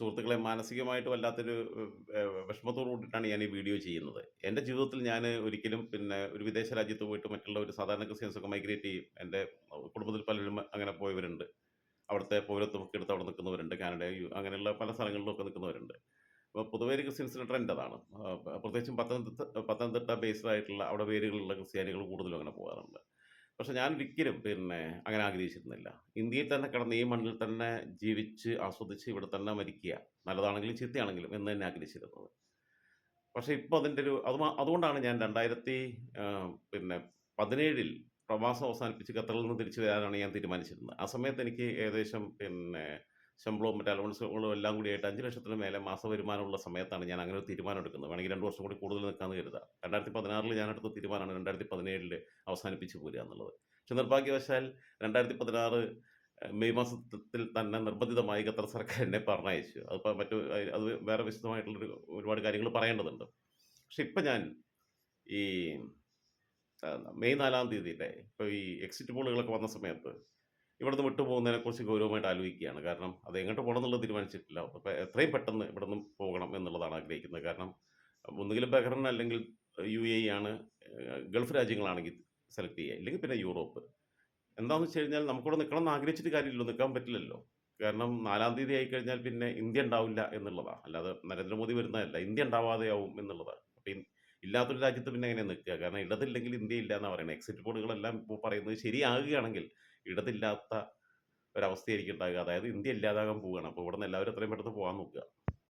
സുഹൃത്തുക്കളെ മാനസികമായിട്ട് വല്ലാത്തൊരു വിഷമത്തോട് കൂട്ടിയിട്ടാണ് ഞാൻ ഈ വീഡിയോ ചെയ്യുന്നത്. എന്റെ ജീവിതത്തിൽ ഞാൻ ഒരിക്കലും പിന്നെ ഒരു വിദേശ രാജ്യത്ത് പോയിട്ട് മറ്റുള്ള ഒരു സാധാരണ ക്രിസ്ത്യൻസൊക്കെ മൈഗ്രേറ്റ് ചെയ്യും. എന്റെ കുടുംബത്തിൽ പലരും അങ്ങനെ പോയവരുണ്ട്. അവിടുത്തെ പൗരത്വമൊക്കെ എടുത്ത് അവിടെ നിൽക്കുന്നവരുണ്ട്. കാനഡ, അങ്ങനെയുള്ള പല സ്ഥലങ്ങളിലൊക്കെ നിൽക്കുന്നവരുണ്ട്. അപ്പോൾ പൊതുവേ ക്രിസ്ത്യൻസിന്റെ ട്രെൻഡ് അതാണ്. പ്രത്യേകിച്ചും പത്തനംതിട്ട പത്തനംതിട്ട ബേസ്ഡ് ആയിട്ടുള്ള അവിടെ വേരുകളുള്ള ക്രിസ്ത്യാനികൾ കൂടുതലും അങ്ങനെ പോകാറുണ്ട്. പക്ഷെ ഞാൻ ഒരിക്കലും പിന്നെ അങ്ങനെ ആഗ്രഹിച്ചിരുന്നില്ല. ഇന്ത്യയിൽ തന്നെ കിടന്ന് ഈ മണ്ണിൽ തന്നെ ജീവിച്ച് ആസ്വദിച്ച് ഇവിടെ തന്നെ മരിക്കുക. നല്ലതാണെങ്കിലും ചീത്തയാണെങ്കിലും എന്ന് തന്നെ ആഗ്രഹിച്ചിരുന്നത്. പക്ഷെ ഇപ്പോൾ അതിന്റെ ഒരു അത് അതുകൊണ്ടാണ് ഞാൻ 2000 ആഹ്, പിന്നെ 17ൽ പ്രവാസം അവസാനിപ്പിച്ച് ഖത്തറിൽ നിന്ന് തിരിച്ചു വരാനാണ് ഞാൻ തീരുമാനിച്ചിരുന്നത്. ആ സമയത്ത് എനിക്ക് ഏകദേശം പിന്നെ ശമ്പളവും മറ്റു അലവൻസുകളും എല്ലാം കൂടി ആയിട്ട് 5 ലക്ഷത്തിന് മേലെ മാസ വരുമാനമുള്ള സമയത്താണ് ഞാൻ അങ്ങനെ ഒരു തീരുമാനം എടുക്കുന്നത്. വേണമെങ്കിൽ രണ്ട് വർഷം കൂടി കൂടുതൽ നിൽക്കാമെന്ന് കരുതാം. 2016ൽ ഞാൻ എടുത്ത തീരുമാനമാണ് 2017ൽ അവസാനിപ്പിച്ച് പോരുക എന്നുള്ളത്. പക്ഷെ നിർഭാഗ്യവശാൽ രണ്ടായിരത്തി പതിനാറ് മെയ് മാസത്തിൽ തന്നെ നിർബന്ധിതമായി ഖത്തർ സർക്കാർ എന്നെ പറഞ്ഞയച്ചു. അതിപ്പോൾ മറ്റു അത് വേറെ വിശദമായിട്ടുള്ളൊരു ഒരുപാട് കാര്യങ്ങൾ പറയേണ്ടതുണ്ട്. പക്ഷെ ഇപ്പം ഞാൻ ഈ മെയ് 4-ാം തീയതിയിലെ ഇപ്പോൾ ഈ എക്സിറ്റ് പോളുകളൊക്കെ വന്ന സമയത്ത് ഇവിടുന്ന് വിട്ടു പോകുന്നതിനെക്കുറിച്ച് ഗൗരവമായിട്ട് ആലോചിക്കുകയാണ്. കാരണം അത് എങ്ങോട്ട് പോകണം എന്നുള്ളത് തീരുമാനിച്ചിട്ടില്ല. അപ്പോൾ എത്രയും പെട്ടെന്ന് ഇവിടുന്ന് പോകണം എന്നുള്ളതാണ് ആഗ്രഹിക്കുന്നത്. കാരണം ഒന്നുകിൽ ബഹ്റൻ അല്ലെങ്കിൽ യു എ ആണ് ഗൾഫ് രാജ്യങ്ങളാണെങ്കിൽ സെലക്ട് ചെയ്യുക. ഇല്ലെങ്കിൽ പിന്നെ യൂറോപ്പ്. എന്താണെന്ന് വെച്ച് കഴിഞ്ഞാൽ നമുക്കിവിടെ നിൽക്കണം എന്ന് ആഗ്രഹിച്ചിട്ട് കാര്യമില്ലല്ലോ. നിൽക്കാൻ പറ്റില്ലല്ലോ. കാരണം നാലാം തീയതി ആയി കഴിഞ്ഞാൽ പിന്നെ ഇന്ത്യ ഉണ്ടാവില്ല എന്നുള്ളതാണ്. അല്ലാതെ നരേന്ദ്രമോദി വരുന്നതല്ല. ഇന്ത്യ ഉണ്ടാവാതെയാവും എന്നുള്ളതാണ്. അപ്പം ഇല്ലാത്തൊരു രാജ്യത്ത് പിന്നെ എങ്ങനെ നിൽക്കുക? കാരണം ഇടതില്ലെങ്കിൽ ഇന്ത്യ ഇല്ല എന്നാണ് പറയുന്നത്. എക്സിറ്റ് പോളുകളെല്ലാം ഇപ്പോൾ പറയുന്നത് ശരിയാകുകയാണെങ്കിൽ ഇടതില്ലാത്ത ഒരവസ്ഥയായിരിക്കും ഉണ്ടാകുക. അതായത് ഇന്ത്യ ഇല്ലാതാകാൻ പോവുകയാണ്. അപ്പോൾ ഇവിടുന്ന് എല്ലാവരും എത്രയും പെട്ടെന്ന് പോകാൻ നോക്കുക.